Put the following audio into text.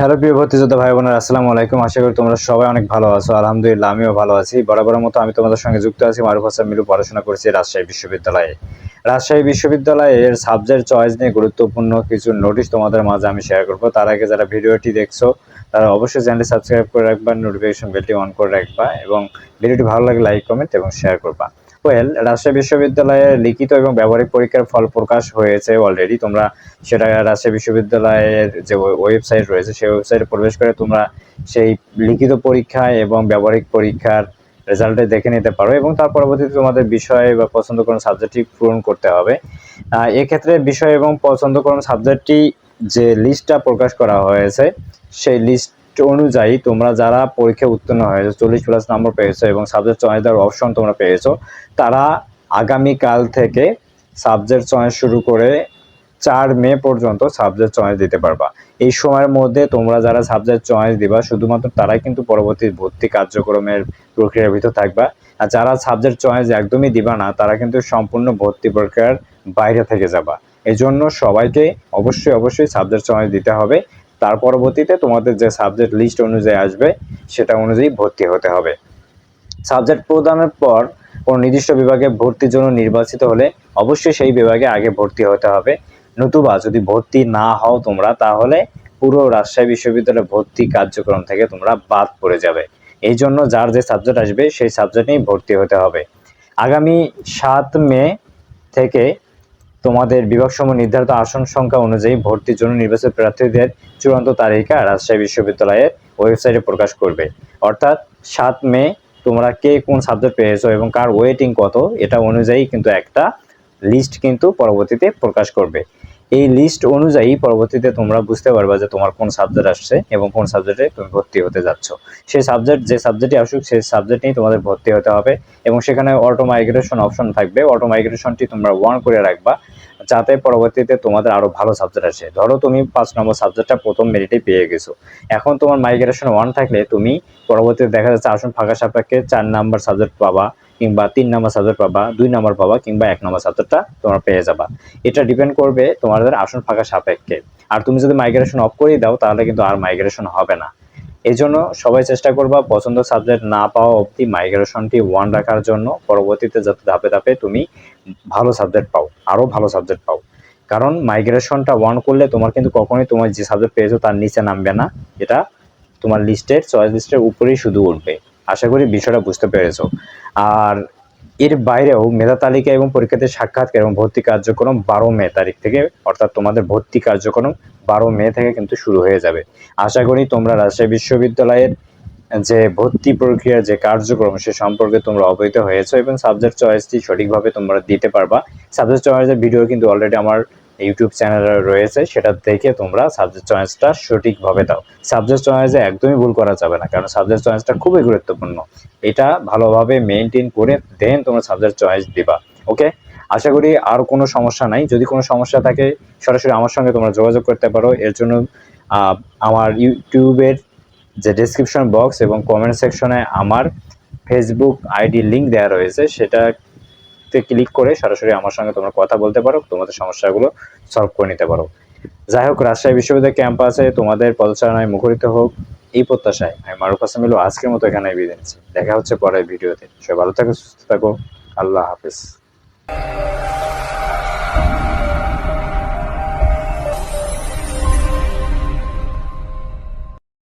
Hello প্রিয় ভর্তিযোদ্ধা ভাই বোনেরা, আসসালামু আলাইকুম। আশা করি তোমরা সবাই অনেক ভালো আছো। আলহামদুলিল্লাহ, আমিও ভালো আছি। বরাবরের মতো আমি তোমাদের সঙ্গে যুক্ত আছি মারুফ হাসান মিলু, পড়াশোনা করছি রাজশাহী বিশ্ববিদ্যালয়ে। রাজশাহী বিশ্ববিদ্যালয়ের সাবজেক্ট চয়েস নিয়ে গুরুত্বপূর্ণ কিছু নোটিশ তোমাদের মাঝে আমি শেয়ার করব। তার আগে যারা ভিডিওটি দেখছ, তারা অবশ্যই চ্যানেলটি সাবস্ক্রাইব করে রাখবা নোটিফিকেশন বেলটি অন করে রাখবা এবং ভিডিওটি ভালো লাগলে লাইক কমেন্ট এবং শেয়ার করবা। ওয়েল রাজশাহী বিশ্ববিদ্যালয়ের লিখিত এবং ব্যবহারিক পরীক্ষার ফল প্রকাশ হয়েছে অলরেডি তোমরা সেটা রাজশাহী বিশ্ববিদ্যালয়ের যে ওয়েবসাইট রয়েছে, সেই ওয়েবসাইটে প্রবেশ করে তোমরা সেই লিখিত পরীক্ষা এবং ব্যবহারিক পরীক্ষার রেজাল্টে দেখে নিতে পারো এবং তার পরবর্তীতে তোমাদের বিষয় বা পছন্দ কোনো সাবজেক্টটি পূরণ করতে হবে। এক্ষেত্রে বিষয় এবং পছন্দ কোনো সাবজেক্টটি যে লিস্টটা প্রকাশ করা হয়েছে, সেই লিস্ট অনুযায়ী তোমরা যারা পরীক্ষায় উত্তীর্ণ হয়েছে, চল্লিশ প্লাস নম্বর পেয়েছ এবং সাবজেক্ট চয়েস দেওয়ার অপশন তোমরা পেয়েছ, তারা আগামীকাল থেকে সাবজেক্ট চয়েস শুরু করে চার মে পর্যন্ত সাবজেক্ট চয়েস দিতে পারবা। এই সময়ের মধ্যে তোমরা যারা সাবজেক্ট চয়েস দিবা, শুধুমাত্র তারাই কিন্তু পরবর্তী ভর্তি কার্যক্রমের প্রক্রিয়ার ভিতর থাকবা। আর যারা সাবজেক্ট চয়েস একদমই দিবা না, তারা কিন্তু সম্পূর্ণ ভর্তি প্রক্রিয়ার বাইরে থেকে যাবা। এই জন্য সবাইকে অবশ্যই অবশ্যই সাবজেক্ট চয়েস দিতে হবে। তার পরবর্তীতে তোমাদের যে সাবজেক্ট লিস্ট অনুযায়ী আসবে, সেটা অনুযায়ী ভর্তি হতে হবে। সাবজেক্ট প্রদানের পর কোনো নির্দিষ্ট বিভাগে ভর্তির জন্য নির্বাচিত হলে অবশ্যই সেই বিভাগে আগে ভর্তি হতে হবে। নতুবা যদি ভর্তি না হও তোমরা, তাহলে পুরো রাজশাহী বিশ্ববিদ্যালয়ের ভর্তি কার্যক্রম থেকে তোমরা বাদ পড়ে যাবে। এই জন্য যার যে সাবজেক্ট আসবে, সেই সাবজেক্ট নিয়েই ভর্তি হতে হবে। আগামী সাত মে থেকে তোমাদের বিভাগসমূহ নির্ধারিত আসন সংখ্যা অনুযায়ী ভর্তির জন্য নির্বাচিত প্রার্থীদের চূড়ান্ত তালিকা রাজশাহী বিশ্ববিদ্যালয়ের ওয়েবসাইটে প্রকাশ করবে। অর্থাৎ সাত মে, তোমরা কে কোন সাবজেক্ট পেয়েছ এবং কার ওয়েটিং কত, এটা অনুযায়ী কিন্তু একটা লিস্ট কিন্তু পরবর্তীতে প্রকাশ করবে। এই লিস্ট অনুযায়ী পরবর্তীতে তোমরা বুঝতে পারবা যে তোমার কোন সাবজেক্ট আসছে এবং কোন সাবজেক্টে তুমি ভর্তি হতে যাচ্ছ। সেই সাবজেক্ট যে সাবজেক্টই আসুক, সেই সাবজেক্ট নিয়েই তোমাদের ভর্তি হতে হবে এবং সেখানে অটো মাইগ্রেশন অপশন থাকবে। অটো মাইগ্রেশনটি তোমরা ওয়ান করে রাখবা যাতে পরবর্তীতে তোমাদের আরও ভালো সাবজেক্ট আসে। ধরো তুমি পাঁচ নম্বর সাবজেক্টটা প্রথম মেরিটে পেয়ে গেছো। এখন তোমার মাইগ্রেশন ওয়ান থাকলে তুমি পরবর্তীতে দেখা যাচ্ছে আসন ফাঁকা সাপেক্ষে চার নাম্বার সাবজেক্ট পাবা। কিংবা তিন নাম্বার সাবজেক্ট পাবা, দুই নাম্বার পাবা, কিংবা এক নম্বর সাবজেক্টটা তোমরা পেয়ে যাবা। এটা ডিপেন্ড করবে তোমাদের আসন ফাঁকা সাপেক্ষে। আর তুমি যদি মাইগ্রেশন অফ করে দাও, তাহলে কিন্তু আর মাইগ্রেশন হবে না। এই জন্য সবাই চেষ্টা করবা পছন্দ সাবজেক্ট না পাওয়া অবধি মাইগ্রেশনটি ওয়ান রাখার জন্য। পরবর্তীতে যাতে ধাপে ধাপে তুমি ভালো সাবজেক্ট পাও আরও ভালো সাবজেক্ট পাও। কারণ মাইগ্রেশনটা ওয়ান করলে তোমার কিন্তু কখনোই তোমার যে সাবজেক্ট পেয়েছ তার নিচে নামবে না। এটা তোমার লিস্টের চয়েস লিস্টের উপরেই শুধু উঠবে। আশা করি বিষয়টা বুঝতে পেরেছ। আর এর বাইরেও মেধা তালিকা এবং পরীক্ষার্থীর সাক্ষাৎকার এবং ভর্তি কার্যক্রম বারো মে তারিখ থেকে, অর্থাৎ তোমাদের ভর্তি কার্যক্রম বারো মে থেকে কিন্তু শুরু হয়ে যাবে। আশা করি তোমরা রাজশাহী বিশ্ববিদ্যালয়ের যে ভর্তি প্রক্রিয়ার যে কার্যক্রম, সে সম্পর্কে তোমরা অবহিত হয়েছো এবং সাবজেক্ট চয়েসটি সঠিকভাবে তোমরা দিতে পারবা। সাবজেক্ট চয়েসের ভিডিও কিন্তু অলরেডি আমার ইউটিউব চ্যানেল রয়েছে, সেটা দেখে তোমরা সাবজেক্ট চয়েসটা সঠিকভাবে দাও। সাবজেক্ট চয়েসে একদমই ভুল করা যাবে না, কারণ সাবজেক্ট চয়েসটা খুবই গুরুত্বপূর্ণ। এটা ভালোভাবে মেনটেন করে দেন তোমরা সাবজেক্ট চয়েস দিবা ওকে আশা করি আর কোনো সমস্যা নাই। যদি কোনো সমস্যা থাকে, সরাসরি আমার সঙ্গে তোমরা যোগাযোগ করতে পারো। এর জন্য আমার ইউটিউবের যে ডেসক্রিপশন বক্স এবং কমেন্ট সেকশনে আমার ফেসবুক আইডি লিংক দেওয়া রয়েছে সেটাতে ক্লিক করে সরাসরি আমার সঙ্গে তোমরা কথা বলতে পারো, তোমাদের সমস্যাগুলো সলভ করে নিতে পারো। যাই হোক রাজশাহী বিশ্ববিদ্যালয় ক্যাম্পাসে তোমাদের পদচারণায় মুখরিত হোক এই প্রত্যাশায় আমি মারুফ হাসান আজকের মতো এখানে বিদায় দেখা হচ্ছে পরের ভিডিওতে। সবাই ভালো থাকো, সুস্থ থাকো। আল্লাহ হাফিজ।